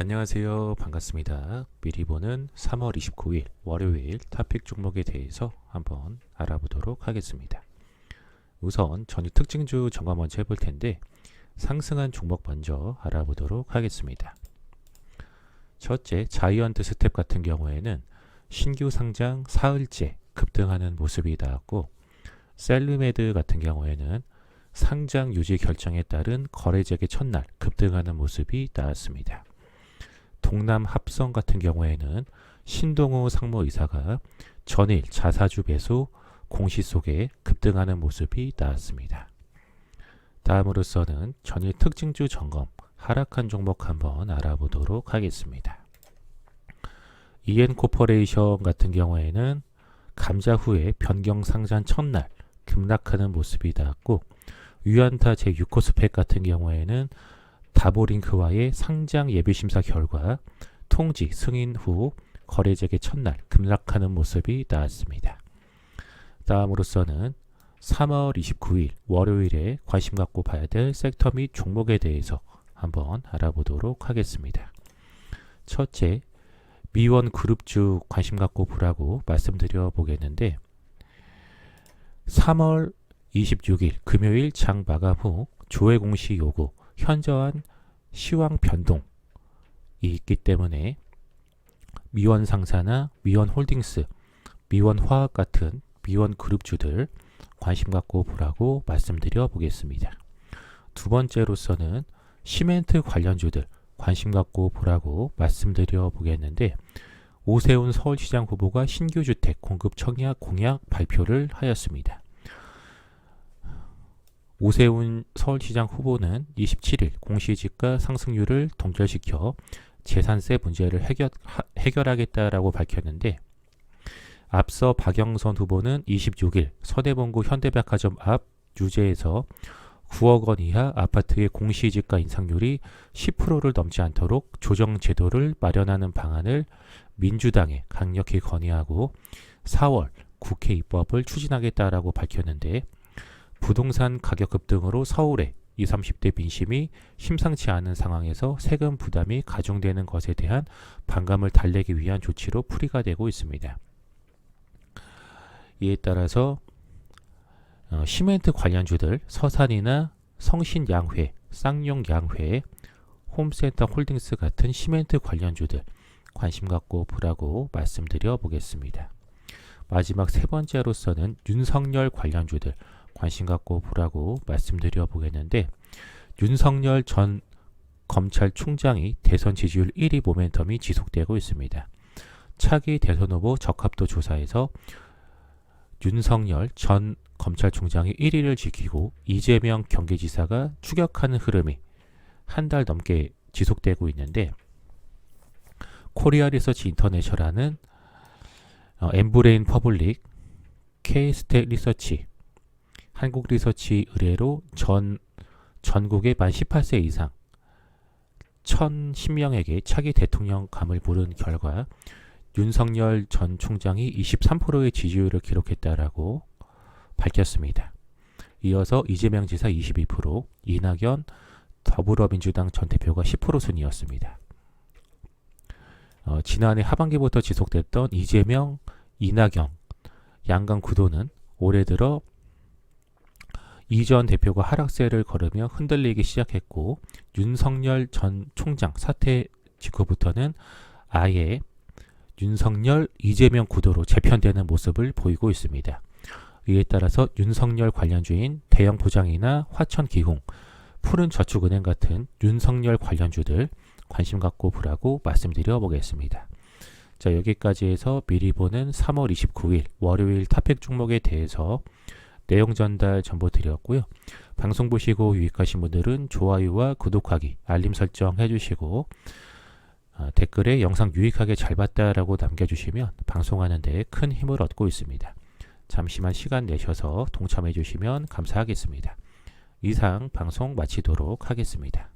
안녕하세요. 반갑습니다. 미리 보는 3월 29일 월요일 토픽 종목에 대해서 한번 알아보도록 하겠습니다. 우선 전일 특징주 점검 먼저 해볼 텐데 상승한 종목 먼저 알아보도록 하겠습니다. 첫째, 자이언트 스텝 같은 경우에는 신규 상장 사흘째 급등하는 모습이 나왔고 셀르메드 같은 경우에는 상장 유지 결정에 따른 거래액의 첫날 급등하는 모습이 나왔습니다. 동남 합성 같은 경우에는 신동호 상무이사가 전일 자사주 매수 공시 속에 급등하는 모습이 나왔습니다. 다음으로서는 전일 특징주 점검 하락한 종목 한번 알아보도록 하겠습니다. EN 코퍼레이션 같은 경우에는 감자 후에 변경 상장 첫날 급락하는 모습이 나왔고 유안타 제6호 스펙 같은 경우에는 다보링크와의 상장 예비심사 결과 통지 승인 후 거래액의 첫날 급락하는 모습이 나왔습니다. 다음으로서는 3월 29일 월요일에 관심 갖고 봐야 될 섹터 및 종목에 대해서 한번 알아보도록 하겠습니다. 첫째, 미원 그룹주 관심 갖고 보라고 말씀드려 보겠는데 3월 26일 금요일 장 마감 후 조회 공시 요구 현저한 시황 변동이 있기 때문에 미원 상사나 미원 홀딩스, 미원 화학 같은 미원 그룹주들 관심 갖고 보라고 말씀드려 보겠습니다. 두 번째로서는 시멘트 관련주들 관심 갖고 보라고 말씀드려 보겠는데 오세훈 서울시장 후보가 신규 주택 공급 청약 공약 발표를 하였습니다. 오세훈 서울시장 후보는 27일 공시지가 상승률을 동결시켜 재산세 문제를 해결, 하, 해결하겠다라고 밝혔는데 앞서 박영선 후보는 26일 서대본구 현대백화점 앞 유재에서 9억 원 이하 아파트의 공시지가 인상률이 10%를 넘지 않도록 조정 제도를 마련하는 방안을 민주당에 강력히 건의하고 4월 국회 입법을 추진하겠다라고 밝혔는데 부동산 가격 급등으로 서울의 20, 30대 민심이 심상치 않은 상황에서 세금 부담이 가중되는 것에 대한 반감을 달래기 위한 조치로 풀이가 되고 있습니다. 이에 따라서 어, 시멘트 관련주들 서산이나 성신양회, 쌍용양회, 홈센터 홀딩스 같은 시멘트 관련주들 관심 갖고 보라고 말씀드려 보겠습니다. 마지막 세 번째로서는 윤석열 관련주들 관심 갖고 보라고 말씀드려 보겠는데 윤석열 전 검찰총장이 대선 지지율 1위 모멘텀이 지속되고 있습니다. 차기 대선 후보 적합도 조사에서 윤석열 전 검찰총장이 1위를 지키고 이재명 경기지사가 추격하는 흐름이 한 달 넘게 지속되고 있는데 코리아 리서치 인터내셔널은 어, 엠브레인 퍼블릭, K스택 리서치, 한국 리서치 의뢰로 전 전국의 만 18세 이상 1,010명에게 차기 대통령감을 물은 결과 윤석열 전 총장이 23%의 지지율을 기록했다라고 밝혔습니다. 이어서 이재명 지사 22%, 이낙연 더불어민주당 전 대표가 10% 순이었습니다. 어, 지난해 하반기부터 지속됐던 이재명, 이낙연 양강 구도는 올해 들어 이전 대표가 하락세를 걸으며 흔들리기 시작했고 윤석열 전 총장 사퇴 직후부터는 아예 윤석열 이재명 구도로 재편되는 모습을 보이고 있습니다. 이에 따라서 윤석열 관련주인 대형 부장이나 화천기공, 푸른 저축은행 같은 윤석열 관련주들 관심 갖고 보라고 말씀드려 보겠습니다. 자 여기까지 해서 미리 보는 3월 29일 월요일 탑픽 종목에 대해서 내용 전달 정보 드렸고요. 방송 보시고 유익하신 분들은 좋아요와 구독하기, 알림 설정 해주시고 어, 댓글에 영상 유익하게 잘 봤다라고 남겨주시면 방송하는 데 큰 힘을 얻고 있습니다. 잠시만 시간 내셔서 동참해 주시면 감사하겠습니다. 이상 방송 마치도록 하겠습니다.